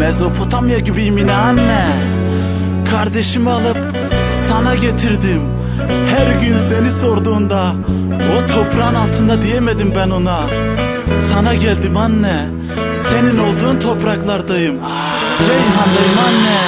Mezopotamya gibiyim yine anne. Kardeşimi alıp sana getirdim. Her gün seni sorduğunda O toprağın altında diyemedim ben ona. Sana geldim anne. Senin olduğun topraklardayım. Ceyhan'dayım anne.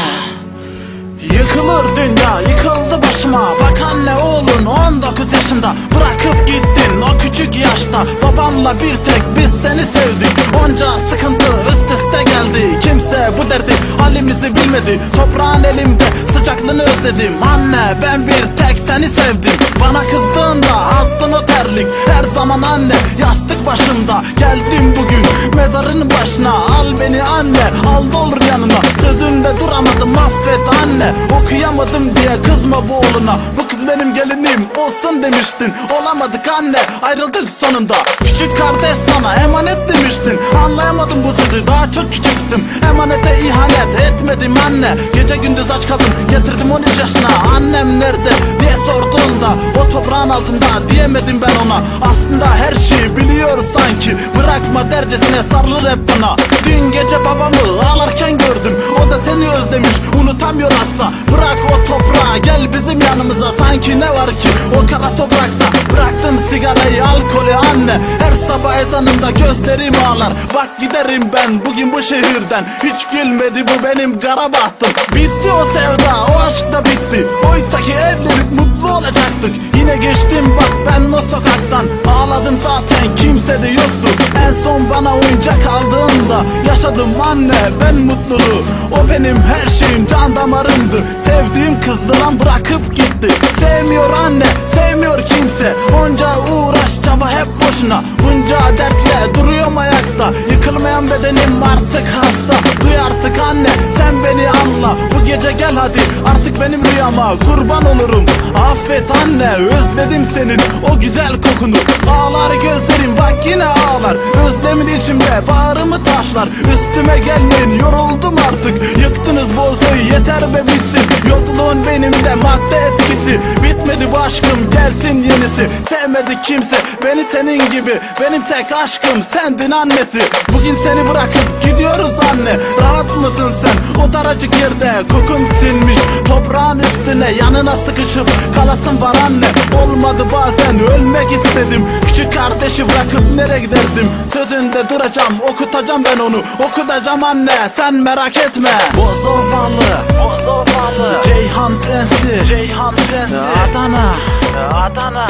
Yıkılır dünya yıkıldı başıma. Bak anne oğlun 19 yaşında. Bırakıp gittin o küçük yaşta. Babamla bir tek biz seni sevdik. Onca sıkıntı üst üste geldi. Kimse bu derdi halimizi bilmedi. Toprağın elimde sıcaklığını özledim. Anne ben bir tek seni sevdim. Bana kızdığında attın o terlik. Her zaman anne yastık başımda. Geldim bugün mezarın başına. Al beni anne al dolur yanına. Sözümde duramadım affet anne. Okuyamadım diye kızma bu oğluna. Bu benim gelinim olsun demiştin. Olamadık anne ayrıldık sonunda. Küçük kardeş sana emanet demiştin. Anlayamadım bu sözü daha çok küçüktüm. Emanete ihanet etmedim anne. Gece gündüz aç kaldım getirdim 13 yaşına. Annem nerede diye sorduğunda O toprağın altında diyemedim ben ona. Aslında her şeyi biliyor sanki. Bırakma dercesine sarılır hep bana. Dün gece babamı ağlarken gördüm. O da seni özlemiş unutamıyor asla. Bırak o toprağı gel bizim yanımıza Sanki ne var ki? O kara toprakta Bıraktım sigarayı alkolü anne. Her sabah ezanında gözlerim ağlar. Bak giderim ben bugün bu şehirden. Hiç gülmedi bu benim kara bahtım. Bitti o sevda o aşk da bitti. Oysa ki evlenip mutlu olacaktık. Yine geçtim bak ben o sokaktan. Ağladım zaten kimse de yoktu. En son bana oyuncak aldığında Yaşadım anne ben mutluluğu. O benim her şeyim can damarımdı. Sevdiğim kızdı lan bırakıp gitti. Sevmiyor anne sevmiyor kimse. Onca uğraş çaba hep boşuna. Bunca dertle duruyorum ayakta. Yıkılmayan bedenim artık hasta. Duy artık anne sen beni anla. Bu gece gel hadi. Artık benim rüyama Kurban olurum affet anne Özledim senin o güzel kokunu. Ağlar gözlerim bak yine ağlar. Özlemin içimde bağrımı taşlar. Üstüme gelmeyin yoruldum artık. Yıktınız bozuyu yeter be bitsin Yokluğun benimde madde etkisi. Bitmedi bu aşkım gelsin yenisi. Sevmedi kimse beni senin gibi. Benim tek aşkım sendin annesi. Bugün seni bırakıp gidiyoruz anne. Rahat mısın sen? O daracık yerde Kokun sinmiş. Toprağın üstüne Yanına sıkışıp kalasın var anne Olmadı bazen. Ölmek istedim. Küçük kardeşi bırakıp nereye giderdim? Sözünde duracağım okutacağım ben onu. Okutacağım anne sen merak etme. Bozovalı Bozovalı Ceyhan Prensi. Ceyhan Prensi. Adana. Adana